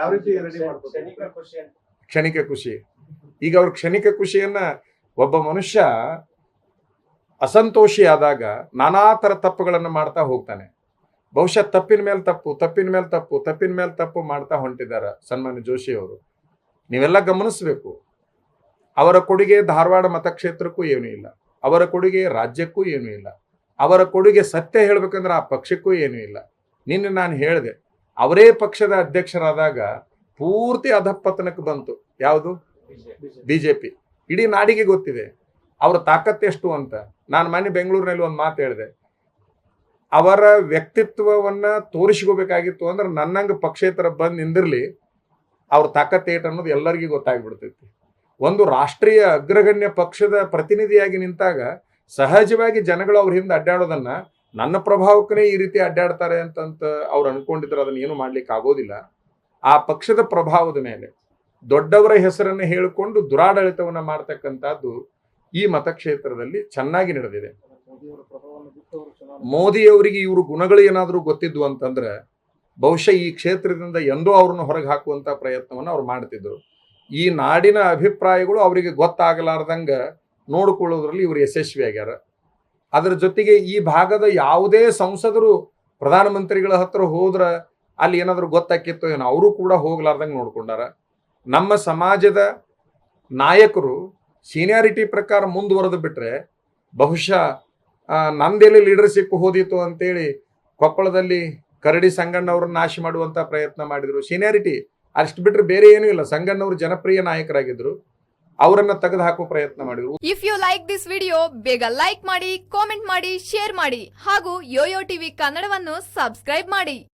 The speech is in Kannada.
ಯಾವ ರೀತಿ ರೆಡಿ ಕ್ಷಣಿಕ ಖುಷಿ ಕ್ಷಣಿಕ ಖುಷಿ. ಈಗ ಅವ್ರ ಕ್ಷಣಿಕ ಖುಷಿಯನ್ನ ಒಬ್ಬ ಮನುಷ್ಯ ಅಸಂತೋಷಿ ಆದಾಗ ನಾನಾ ತರ ತಪ್ಪುಗಳನ್ನು ಮಾಡ್ತಾ ಹೋಗ್ತಾನೆ. ಬಹುಶಃ ತಪ್ಪಿನ ಮೇಲೆ ತಪ್ಪು ತಪ್ಪಿನ ಮೇಲೆ ತಪ್ಪು ತಪ್ಪಿನ ಮೇಲೆ ತಪ್ಪು ಮಾಡ್ತಾ ಹೊಂಟಿದ್ದಾರೆ ಸನ್ಮಾನ್ಯ ಜೋಶಿ ಅವರು. ನೀವೆಲ್ಲ ಗಮನಿಸಬೇಕು. ಅವರ ಕೊಡುಗೆ ಧಾರವಾಡ ಮತಕ್ಷೇತ್ರಕ್ಕೂ ಏನೂ ಇಲ್ಲ. ಅವರ ಕೊಡುಗೆ ರಾಜ್ಯಕ್ಕೂ ಏನೂ ಇಲ್ಲ. ಅವರ ಕೊಡುಗೆ ಸತ್ಯ ಹೇಳ್ಬೇಕಂದ್ರೆ ಆ ಪಕ್ಷಕ್ಕೂ ಏನೂ ಇಲ್ಲ. ನಿನ್ನೆ ನಾನು ಹೇಳಿದೆ ಅವರೇ ಪಕ್ಷದ ಅಧ್ಯಕ್ಷರಾದಾಗ ಪೂರ್ತಿ ಅಧಪತನಕ್ಕೆ ಬಂತು. ಯಾವುದು? ಬಿಜೆಪಿ. ಇಡೀ ನಾಡಿಗೆ ಗೊತ್ತಿದೆ. ಅವರ ತಾಕತ್ತೆಷ್ಟು ಅಂತ. ನಾನು ಮೊನ್ನೆ ಬೆಂಗಳೂರಿನಲ್ಲಿ ಒಂದು ಮಾತು ಹೇಳಿದೆ. ಅವರ ವ್ಯಕ್ತಿತ್ವವನ್ನ ತೋರಿಸ್ಕೋಬೇಕಾಗಿತ್ತು ಅಂದ್ರೆ ನನ್ನಂಗೆ ಪಕ್ಷೇತರ ಬಂದು ನಿಂದಿರ್ಲಿ. ಅವ್ರ ತಾಕತ್ ಏಟ್ ಅನ್ನೋದು ಎಲ್ಲರಿಗೂ ಗೊತ್ತಾಗ್ಬಿಡ್ತೈತಿ. ಒಂದು ರಾಷ್ಟ್ರೀಯ ಅಗ್ರಗಣ್ಯ ಪಕ್ಷದ ಪ್ರತಿನಿಧಿಯಾಗಿ ನಿಂತಾಗ ಸಹಜವಾಗಿ ಜನಗಳು ಅವ್ರ ಹಿಂದೆ ಅಡ್ಡಾಡೋದನ್ನ ನನ್ನ ಪ್ರಭಾವಕ್ಕನೇ ಈ ರೀತಿ ಅಡ್ಡಾಡ್ತಾರೆ ಅಂತಂತ ಅವ್ರು ಅನ್ಕೊಂಡಿದ್ರೆ ಅದನ್ನ ಏನು ಮಾಡ್ಲಿಕ್ಕೆ ಆಗೋದಿಲ್ಲ ಆ ಪಕ್ಷದ ಪ್ರಭಾವದ ಮೇಲೆ ದೊಡ್ಡವರ ಹೆಸರನ್ನು ಹೇಳಿಕೊಂಡು ದುರಾಡಳಿತವನ್ನ ಮಾಡ್ತಕ್ಕಂಥದ್ದು ಈ ಮತಕ್ಷೇತ್ರದಲ್ಲಿ ಚೆನ್ನಾಗಿ ನಡೆದಿದೆ. ಮೋದಿಯವರಿಗೆ ಇವರು ಗುಣಗಳು ಏನಾದರೂ ಗೊತ್ತಿದ್ವು ಅಂತಂದ್ರೆ ಬಹುಶಃ ಈ ಕ್ಷೇತ್ರದಿಂದ ಎಂದೋ ಅವ್ರನ್ನ ಹೊರಗೆ ಹಾಕುವಂತ ಪ್ರಯತ್ನವನ್ನು ಅವ್ರು ಮಾಡ್ತಿದ್ರು. ಈ ನಾಡಿನ ಅಭಿಪ್ರಾಯಗಳು ಅವರಿಗೆ ಗೊತ್ತಾಗಲಾರ್ದಂಗ ನೋಡಿಕೊಳ್ಳೋದ್ರಲ್ಲಿ ಇವರು ಯಶಸ್ವಿ ಆಗ್ಯಾರ ಅದರ ಜೊತೆಗೆ ಈ ಭಾಗದ ಯಾವುದೇ ಸಂಸದರು, ಪ್ರಧಾನಮಂತ್ರಿಗಳ ಹತ್ರ ಹೋದ್ರ ಅಲ್ಲಿ ಏನಾದರೂ ಗೊತ್ತಾಕಿತ್ತು ಏನೋ, ಅವರು ಕೂಡ ಹೋಗ್ಲಾರ್ದಂಗೆ ನೋಡ್ಕೊಂಡಾರ. ನಮ್ಮ ಸಮಾಜದ ನಾಯಕರು ಸೀನಿಯಾರಿಟಿ ಪ್ರಕಾರ ಮುಂದುವರೆದು ಬಿಟ್ರೆ ಬಹುಶಃ ನಮ್ದೆಲ್ಲಿ ಲೀಡರ್ಶಿಪ್ ಹೋದಿತ್ತು ಅಂತೇಳಿ ಕೊಪ್ಪಳದಲ್ಲಿ ಕರಡಿ ಸಂಗಣ್ಣವ್ರನ್ನ ನಾಶ ಮಾಡುವಂತ ಪ್ರಯತ್ನ ಮಾಡಿದ್ರು. ಸೀನಿಯಾರಿಟಿ ಅಷ್ಟು ಬಿಟ್ರೆ ಬೇರೆ ಏನೂ ಇಲ್ಲ. ಸಂಗಣ್ಣವರು ಜನಪ್ರಿಯ ನಾಯಕರಾಗಿದ್ರು. ಅವರನ್ನ ತೆಗೆದು ಹಾಕುವ ಪ್ರಯತ್ನ ಮಾಡಿದ್ರು. If you like this video ಬೇಗ ಲೈಕ್ ಮಾಡಿ ಕಾಮೆಂಟ್ ಮಾಡಿ ಶೇರ್ ಮಾಡಿ ಹಾಗೂ ಯೋಯೋ ಟಿವಿ ಕನ್ನಡವನ್ನು ಸಬ್ಸ್ಕ್ರೈಬ್ ಮಾಡಿ.